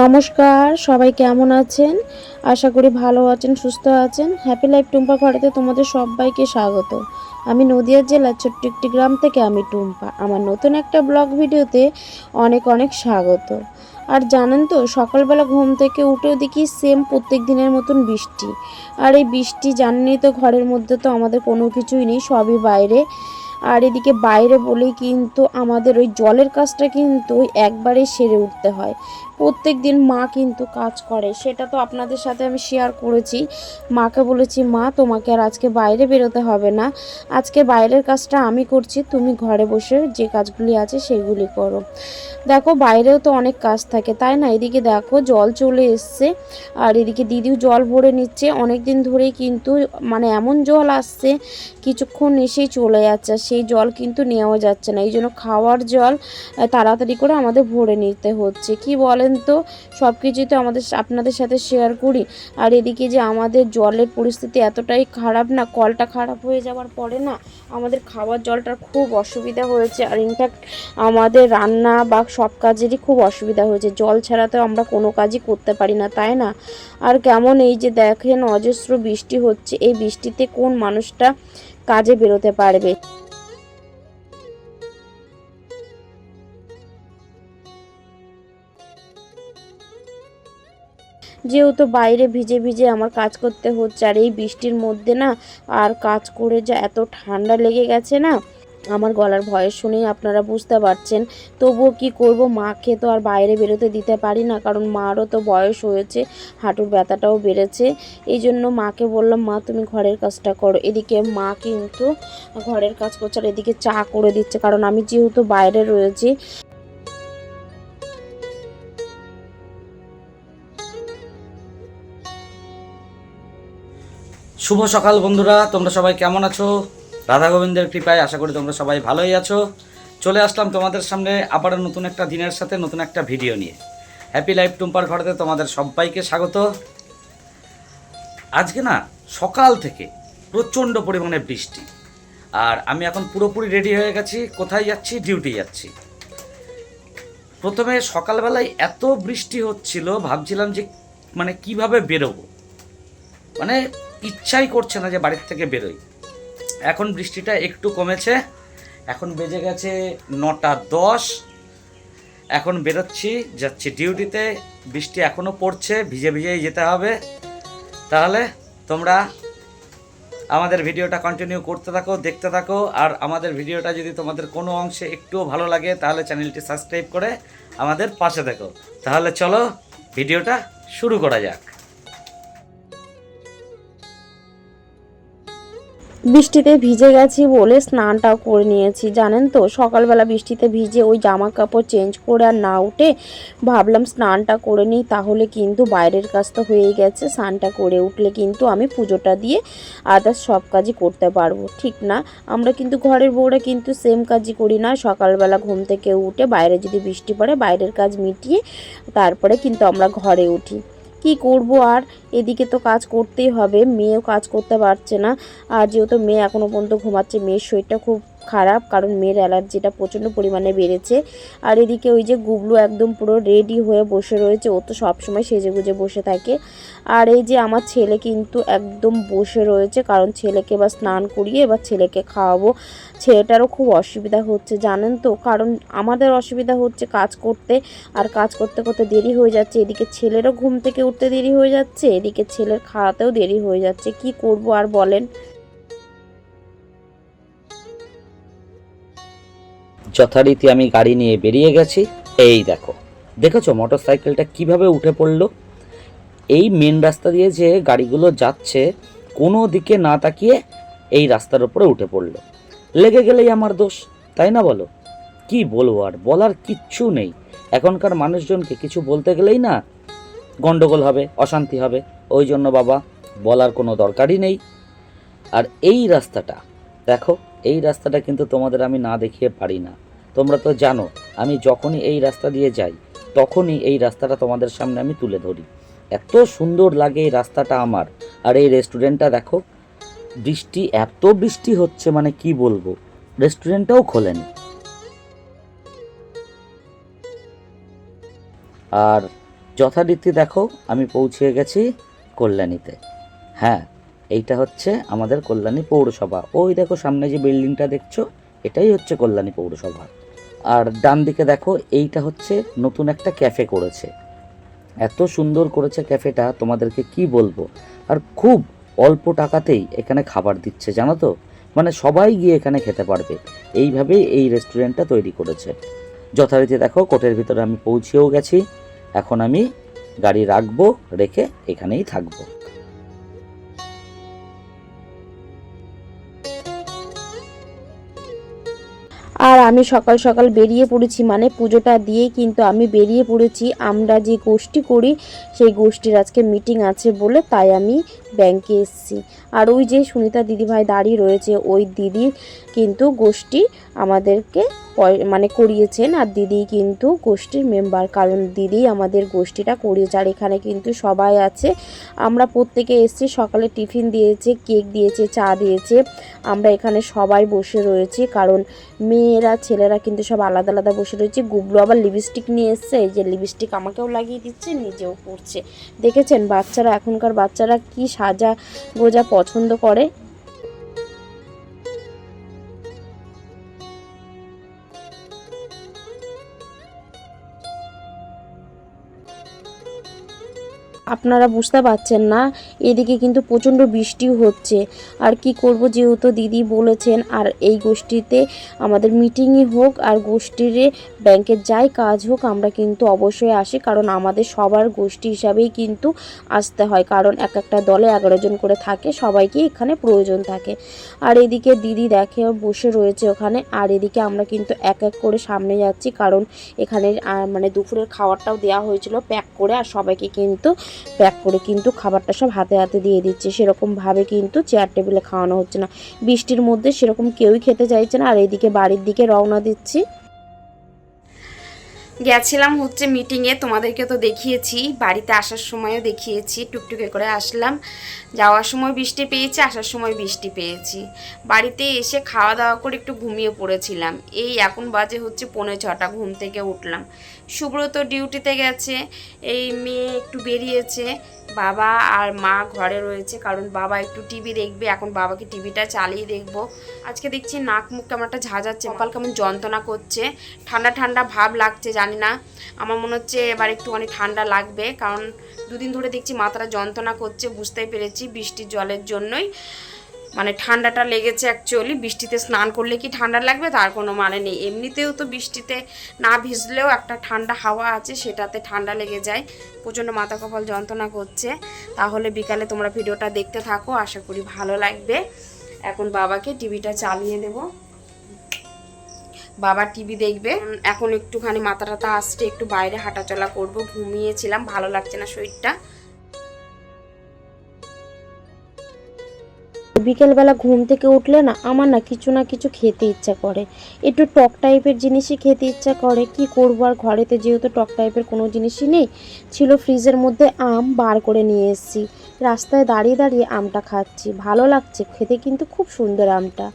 নমস্কার, সবাই কেমন আছেন? আশা করি ভালো আছেন, সুস্থ আছেন। হ্যাপি লাইফ টুম্পা ঘরেতে তোমাদের সবাইকে স্বাগত। আমি নদিয়া জেলার ছোট্ট একটি গ্রাম থেকে আমি টুম্পা। আমার নতুন একটা ব্লগ ভিডিওতে অনেক অনেক স্বাগত। আর জানেন তো, সকালবেলা ঘুম থেকে উঠেও দেখি সেম প্রত্যেক দিনের মতন বৃষ্টি। আর এই বৃষ্টি জানেনই তো, ঘরের মধ্যে তো আমাদের কোনো কিছুই নেই, সবই বাইরে। আর এদিকে বাইরে বলেই কিন্তু আমাদের ওই জলের কাজটা কিন্তু একবারেই সেরে উঠতে হয়। প্রত্যেক দিন মা কিন্তু কাজ করে, সেটা তো আপনাদের সাথে আমি শেয়ার করেছি। মাকে বলেছি, মা, তোমাকে আর আজকে বাইরে বেরোতে হবে না। আজকে বাইরের কাজটা আমি করছি, তুমি ঘরে বসে যে কাজগুলি আছে সেগুলি করো। দেখো, বাইরেও তো অনেক কাজ থাকে, তাই না? এদিকে দেখো, জল চলে এসছে, আর এদিকে দিদিও জল ভরে নিচ্ছে। অনেক দিন ধরেই কিন্তু মানে এমন জল আসছে, কিছুক্ষণ এসেই চলে যাচ্ছে। সেই জল কিন্তু নেওয়া যাচ্ছে না। এই জন্য খাওয়ার জল তাড়াতাড়ি করে আমাদের ভরে নিতে হচ্ছে। কি বলেন তো? সব কিছুই তো আমাদের আপনাদের সাথে শেয়ার করি। আর এদিকে যে আমাদের জলের পরিস্থিতি এতটাই খারাপ না, কলটা খারাপ হয়ে যাওয়ার পরে না, আমাদের খাওয়ার জলটার খুব অসুবিধা হয়েছে। আর ইনফ্যাক্ট আমাদের রান্না বা সব কাজেরই খুব অসুবিধা হয়েছে। জল ছাড়া তো আমরা কোনো কাজই করতে পারি না, তাই না? আর কেমন এই যে দেখেন, অজস্র বৃষ্টি হচ্ছে। এই বৃষ্টিতে কোন মানুষটা কাজে বেরোতে পারবে? যেহেতু বাইরে ভিজে ভিজে আমার কাজ করতে হচ্ছে, আর এই বৃষ্টির মধ্যে না আর কাজ করে যা এত ঠান্ডা লেগে গেছে না, আমার গলার ভয়েস শুনেই আপনারা বুঝতে পারছেন। তবুও কি করব, মাকে তো আর বাইরে বেরোতে দিতে পারি না, কারণ মারও তো বয়স হয়েছে, হাঁটুর ব্যথাটাও বেড়েছে। এই জন্য মাকে বললাম, মা, তুমি ঘরের কাজটা করো। এদিকে মা কিন্তু ঘরের কাজ করছে, আর এদিকে চা করে দিচ্ছে, কারণ আমি যেহেতু বাইরে রয়েছি শুভ সকাল বন্ধুরা, তোমরা সবাই কেমন আছো? রাধা গোবিন্দের কৃপায় আশা করি তোমরা সবাই ভালোই আছো। চলে আসলাম তোমাদের সামনে আবারও নতুন একটা দিনের সাথে, নতুন একটা ভিডিও নিয়ে। হ্যাপি লাইফ টুম্পার ঘরেতে তোমাদের সবাইকে স্বাগত। আজকে না, সকাল থেকে প্রচণ্ড পরিমাণে বৃষ্টি। আর আমি এখন পুরোপুরি রেডি হয়ে গেছি, কোথায় যাচ্ছি ডিউটি যাচ্ছি। প্রথমে সকালবেলায় এত বৃষ্টি হচ্ছিল, ভাবছিলাম যে মানে কীভাবে বেরোবো? মানে ইচ্ছাই করছে না যে বাড়ির থেকে বেরোই। এখন বৃষ্টিটা একটু কমেছে, এখন বেজে গেছে নটা দশ। এখন বেরোচ্ছি, যাচ্ছি ডিউটিতে, বৃষ্টি এখনও পড়ছে, ভিজে ভিজেই যেতে হবে। তাহলে তোমরা আমাদের ভিডিওটা কন্টিনিউ করতে থাকো, দেখতে থাকো, আর আমাদের ভিডিওটা যদি তোমাদের কোনো অংশে একটুও ভালো লাগে, তাহলে চ্যানেলটি সাবস্ক্রাইব করে আমাদের পাশে দেখো তাহলে চলো, ভিডিওটা শুরু করা যাক। বৃষ্টিতে ভিজে গেছি বলে স্নানটাও করে নিয়েছি, জানেন তো? সকালবেলা বৃষ্টিতে ভিজে ওই জামা কাপড় চেঞ্জ করে আর না উঠে ভাবলাম স্নানটা করে নিই, তাহলে কিন্তু বাইরের কাজ তো হয়ে গেছে, স্নানটা করে উঠলে কিন্তু আমি পুজোটা দিয়ে আদার্স সব কাজই করতে পারব, ঠিক না? আমরা কিন্তু ঘরের বউরা কিন্তু সেম কাজই করি না, সকালবেলা ঘুম থেকে উঠে বাইরে যদি বৃষ্টি পড়ে বাইরের কাজ মিটিয়ে তারপরে কিন্তু আমরা ঘরে উঠি। কি করব আর? এদিকে তো কাজ করতেই হবে, মেয়েও কাজ করতে পারছে না। আর যেহেতু মেয়ে এখনও পর্যন্ত ঘুমাচ্ছে, মেয়ের শরীরটা খুব খারাপ, কারণ মেয়ের অ্যালার্জিটা প্রচণ্ড পরিমাণে বেড়েছে। আর এদিকে ওই যে গুবলু একদম পুরো রেডি হয়ে বসে রয়েছে, ও তো সবসময় সেজে গুজে বসে থাকে। আর এই যে আমার ছেলে কিন্তু একদম বসে রয়েছে, কারণ ছেলেকে এবার স্নান করিয়ে এবার ছেলেকে খাওয়াবো। ছেলেটারও খুব অসুবিধা হচ্ছে, জানেন তো? কারণ আমাদের অসুবিধা হচ্ছে কাজ করতে, আর কাজ করতে করতে দেরি হয়ে যাচ্ছে। এদিকে ছেলেরও ঘুম থেকে উঠতে দেরি হয়ে যাচ্ছে, এদিকে ছেলের খাওয়াতেও দেরি হয়ে যাচ্ছে। কি করব আর বলেন? যথারীতি আমি গাড়ি নিয়ে বেরিয়ে গেছি। এই দেখো। দেখেছ মোটর সাইকেলটা কীভাবে উঠে পড়ল? এই মেন রাস্তা দিয়ে যে গাড়িগুলো যাচ্ছে, কোনো দিকে না তাকিয়ে এই রাস্তার উপরে উঠে পড়ল। লেগে গেলেই আমার দোষ, তাই না বলো? কি বলব আর, বলার কিচ্ছু নেই। এখনকার মানুষজনকে কিছু বলতে গেলেই না গন্ডগোল হবে, অশান্তি হবে। ওই জন্য বাবা, বলার কোনো দরকারই নেই। আর এই রাস্তাটা, দেখো এই রাস্তাটা কিন্তু তোমাদের আমি না দেখিয়ে পারি না। তোমরা তো জানো, আমি যখনই এই রাস্তা দিয়ে যাই, তখনই এই রাস্তাটা তোমাদের সামনে আমি তুলে ধরি। এত সুন্দর লাগে এই রাস্তাটা আমার। আর এই রেস্টুরেন্টটা দেখো, বৃষ্টি, এত বৃষ্টি হচ্ছে মানে কি বলব? রেস্টুরেন্টটাও খোলেনি। আর যথারীতি দেখো, আমি পৌঁছে গেছি কল্যাণীতে। হ্যাঁ এইটা হচ্ছে আমাদের কল্যাণী পৌরসভা। ওই দেখো সামনে যে বিল্ডিংটা দেখছ, এটাই হচ্ছে কল্যাণী পৌরসভা। আর ডান দিকে দেখো, এইটা হচ্ছে নতুন একটা ক্যাফে করেছে। এত সুন্দর করেছে ক্যাফেটা, তোমাদেরকে কি বলব? আর খুব অল্প টাকাতেই এখানে খাবার দিচ্ছে, জানো তো? মানে সবাই গিয়ে এখানে খেতে পারবে। এইভাবেই এই রেস্টুরেন্টটা তৈরি করেছে। যথারীতি দেখো, কোটের ভিতরে আমি পৌঁছেও গেছি। এখন আমি গাড়ি রাখব, রেখে এখানেই থাকব। আমি সকাল সকাল বেরিয়ে পড়েছি মানে পুজোটা দিয়ে কিন্তু আমি বেরিয়ে পড়েছি। আমরা যে গোষ্ঠী করি, সেই গোষ্ঠীর আজকে মিটিং আছে বলে তাই আমি ব্যাংকে এসেছি। আর ওই যে সুনিতা দিদিভাই দাঁড়িয়ে রয়েছে, ওই দিদি কিন্তু গোষ্ঠী আমাদেরকে মানে করিয়েছেন। আর দিদি কিন্তু গোষ্ঠীর মেম্বার কারণ দিদি আমাদের গোষ্ঠীটা করিয়েছে। আর এখানে কিন্তু সবাই আছে। আমরা প্রত্যেকে এসেছি, সকালে টিফিন দিয়েছে, কেক দিয়েছে, চা দিয়েছে। আমরা এখানে সবাই বসে রয়েছি, কারণ মেয়েরা, ছেলেরা কিন্তু সব আলাদা আলাদা বসে রয়েছে। গুবলু আবার লিপস্টিক নিয়ে এসছে যে লিপস্টিক আমাকেও লাগিয়ে দিচ্ছে, নিজেও পড়ছে দেখেছেন বাচ্চারা, এখনকার বাচ্চারা কি সাজা গোজা পছন্দ করে। আপনারা বুঝতে পারছেন না, এদিকে কিন্তু প্রচণ্ড বৃষ্টি হচ্ছে। আর কি করব যেহেতু দিদি বলেছেন, আর এই গোষ্ঠীতে আমাদের মিটিংই হোক আর গোষ্ঠীর ব্যাংকের যাই কাজ হোক, আমরা কিন্তু অবশ্যই আসি, কারণ আমাদের সবার গোষ্ঠী হিসাবেই কিন্তু আসতে হয়। কারণ এক একটা দলে এগারো জন করে থাকে, সবাইকে এখানে প্রয়োজন থাকে। আর এদিকে দিদি দেখে বসে রয়েছে ওখানে, আর এদিকে আমরা কিন্তু এক এক করে সামনে যাচ্ছি, কারণ এখানে মানে দুপুরের খাবারটাও দেওয়া হয়েছিল প্যাক করে, আর সবাইকে কিন্তু প্যাক করে কিন্তু খাবারটা সব হাতে হাতে দিয়ে দিচ্ছে। সেরকমভাবে কিন্তু চেয়ার টেবিলে খাওয়ানো হচ্ছে না। বৃষ্টির মধ্যে সেরকম কেউই খেতে চাইছে না। আর এদিকে বাড়ির দিকে রওনা দিচ্ছি। গেছিলাম হচ্ছে মিটিংয়ে তোমাদেরকে তো দেখিয়েছি, বাড়িতে আসার সময়ও দেখিয়েছি, টুকটুকে করে আসলাম। যাওয়ার সময় বৃষ্টি পেয়েছি, আসার সময় বৃষ্টি পেয়েছি। বাড়িতে এসে খাওয়া দাওয়া করে একটু ঘুমিয়ে পড়েছিলাম। এই এখন বাজে হচ্ছে পৌনে ছটা, ঘুম থেকে উঠলাম। সুব্রত ডিউটিতে গেছে, এই মেয়ে একটু বেরিয়েছে। বাবা আর মা ঘরে রয়েছে, কারণ বাবা একটু টিভি দেখবে, এখন বাবাকে টিভিটা চালিয়ে দেখব। আজকে দেখছি নাক মুখ কেমন একটা ঝাঁঝাচ্ছে, কপাল কেমন যন্ত্রণা করছে। ঠান্ডা ঠান্ডা ভাব লাগছে জানি না। আমার মনে হচ্ছে এবার একটুখানি ঠান্ডা লাগবে, কারণ দুদিন ধরে দেখছি মাথাটা যন্ত্রণা করছে, বুঝতেই পেরেছি বৃষ্টির জলের জন্যই। মানে ঠান্ডাটা লেগেছে অ্যাকচুয়ালি বৃষ্টিতে স্নান করলে কি ঠান্ডা লাগবে? তার কোনো মানে নেই। এমনিতেও তো বৃষ্টিতে না ভিজলেও একটা ঠান্ডা হাওয়া আছে, সেটাতে ঠান্ডা লেগে যায়। প্রচণ্ড মাথা কপাল যন্ত্রণা করছে। তাহলে বিকালে তোমরা ভিডিওটা দেখতে থাকো, আশা করি ভালো লাগবে। এখন বাবাকে টিভিটা চালিয়ে দেবো। বাবা টিভি দেখবে। এখন একটুখানি মাথা টাথা আসছে, একটু বাইরে হাঁটাচলা করব, ঘুমিয়েছিলাম, ভালো লাগছে না শরীরটা। বিকেলবেলা ঘুম থেকে উঠলে না আমার না কিছু না কিছু খেতে ইচ্ছা করে। একটু টক টাইপের জিনিসই খেতে ইচ্ছা করে। কি করব আর ঘরেতে যেহেতু টক টাইপের কোনো জিনিসই নেই, ছিল ফ্রিজের মধ্যে আম বার করে নিয়ে এসেছি। রাস্তায় দাঁড়িয়ে দাঁড়িয়ে আমটা খাচ্ছি। ভালো লাগছে, খেতে কিন্তু খুব সুন্দর আমটা।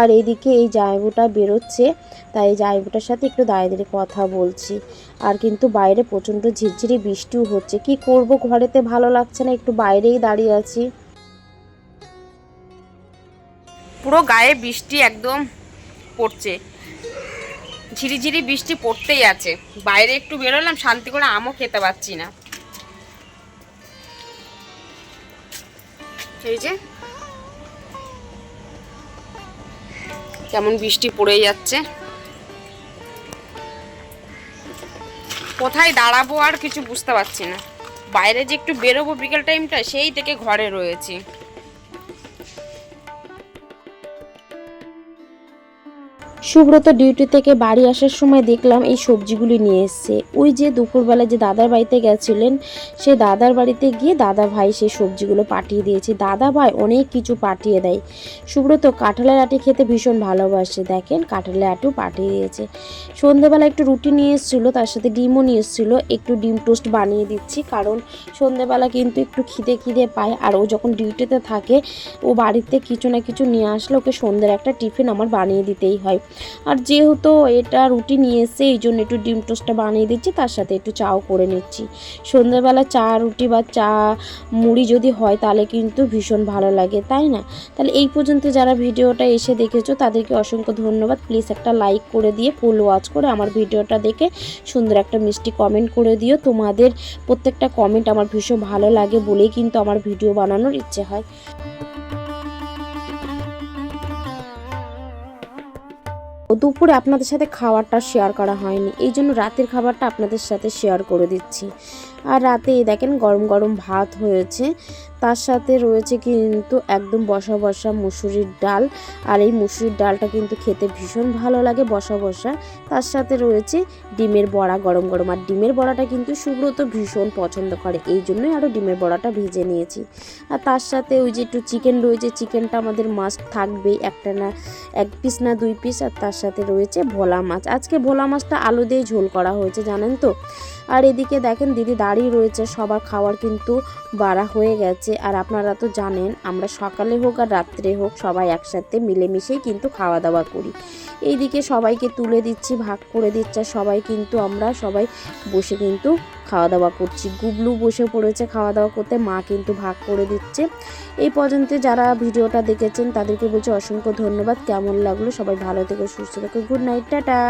আর এদিকে এই জায়বুটা বেরোচ্ছে, তাই এই জায়বুটার সাথে একটু দাঁড়িয়ে কথা বলছি। আর কিন্তু বাইরে প্রচণ্ড ঝিরঝিরি বৃষ্টিও হচ্ছে। কি করব, ঘরেতে ভালো লাগছে না, একটু বাইরেই দাঁড়িয়ে আছি। পুরো গায়ে বৃষ্টি একদম পড়ছে। ঝিরিঝিরি বৃষ্টি পড়তেই আছে। বাইরে একটু বেরোলাম, শান্তি করে আমও খেতে পাচ্ছি না। এই যে, কেমন বৃষ্টি পড়ে যাচ্ছে। কোথায় দাঁড়াবো আর কিছু বুঝতে পারছি না। বাইরে যে একটু বেরোবো বিকেল টাইমটা সেই থেকে ঘরে রয়েছি। সুব্রত ডিউটি থেকে বাড়ি আসার সময় দেখলাম এই সবজিগুলি নিয়ে এসছে। ওই যে দুপুরবেলা যে দাদার বাড়িতে গেছিলেন, সে দাদার বাড়িতে গিয়ে দাদা ভাই সেই সবজিগুলো পাঠিয়ে দিয়েছে। দাদা ভাই অনেক কিছু পাঠিয়ে দেয়। সুব্রত কাঁঠালের আটি খেতে ভীষণ ভালোবাসে। দেখেন কাঁঠালের আটিও পাঠিয়ে দিয়েছে। সন্ধেবেলা একটু রুটি নিয়ে এসেছিল, তার সাথে ডিমও নিয়ে এসেছিল। একটু ডিম টোস্ট বানিয়ে দিচ্ছি, কারণ সন্ধেবেলা কিন্তু একটু খিদে খিদে পায়। আর ও যখন ডিউটিতে থাকে, ও বাড়িতে কিছু না কিছু নিয়ে আসলে ওকে সন্ধ্যের একটা টিফিন আমার বানিয়ে দিতেই হয়। আর যেহেতু এটা রুটি নিয়ে এসে এই জন্য একটু ডিম টোস্টটা বানিয়ে দিচ্ছি, তার সাথে একটু চাও করে নিচ্ছি। সন্ধ্যাবেলা চা, রুটি বা চা, মুড়ি যদি হয়, তাহলে কিন্তু ভীষণ ভালো লাগে, তাই না? তাহলে এই পর্যন্ত যারা ভিডিওটা এসে দেখেছ, তাদেরকে অসংখ্য ধন্যবাদ। প্লিজ একটা লাইক করে দিয়ে, ফুল ওয়াচ করে আমার ভিডিওটা দেখে সুন্দর একটা মিষ্টি কমেন্ট করে দিও। তোমাদের প্রত্যেকটা কমেন্ট আমার ভীষণ ভালো লাগে বলেই কিন্তু আমার ভিডিও বানানোর ইচ্ছে হয়। দুপুরে আপনাদের সাথে খাবারটা শেয়ার করা হয়নি। এই জন্য রাতের খাবারটা আপনাদের সাথে শেয়ার করে দিচ্ছি। আর রাতে দেখেন গরম গরম ভাত হয়েছে। তার সাথে রয়েছে কিন্তু একদম বসা বসা মুসুরির ডাল। আর এই মুসুরির ডালটা কিন্তু খেতে ভীষণ ভালো লাগে বসা বসা। তার সাথে রয়েছে ডিমের বড়া, গরম গরম। আর ডিমের বড়াটা কিন্তু সুব্রত ভীষণ পছন্দ করে। এই জন্যই আরও ডিমের বড়াটা ভেজে নিয়েছি। আর তার সাথে ওই যে একটু চিকেন রয়েছে চিকেনটা আমাদের মাস্ট থাকবেই। একটা না এক পিস না দুই পিস আর তার সাথে রয়েছে ভোলা মাছ। আজকে ভোলা মাছটা আলু দিয়ে ঝোল করা হয়েছে, জানেন তো? আর এদিকে দেখেন দিদি দাঁড়িয়ে রয়েছে, সবার খাওয়ার কিন্তু বাড়া হয়ে গেছে। আর আপনারা তো জানেন, আমরা সকালে হোক আর রাত্রে হোক সবাই একসাথে মিলেমিশেই কিন্তু খাওয়া দাওয়া করি। এইদিকে সবাইকে তুলে দিচ্ছি, ভাগ করে দিচ্ছে সবাই কিন্তু আমরা সবাই বসে কিন্তু খাওয়া দাওয়া করছি। গুবলু বসে পড়েছে খাওয়া দাওয়া করতে, মা কিন্তু ভাগ করে দিচ্ছে। এই পর্যন্ত যারা ভিডিওটা দেখেছেন তাদেরকে বলছি অসংখ্য ধন্যবাদ। কেমন লাগল? সবাই ভালো থেকে, সুস্থ থেকে। Good night, tata.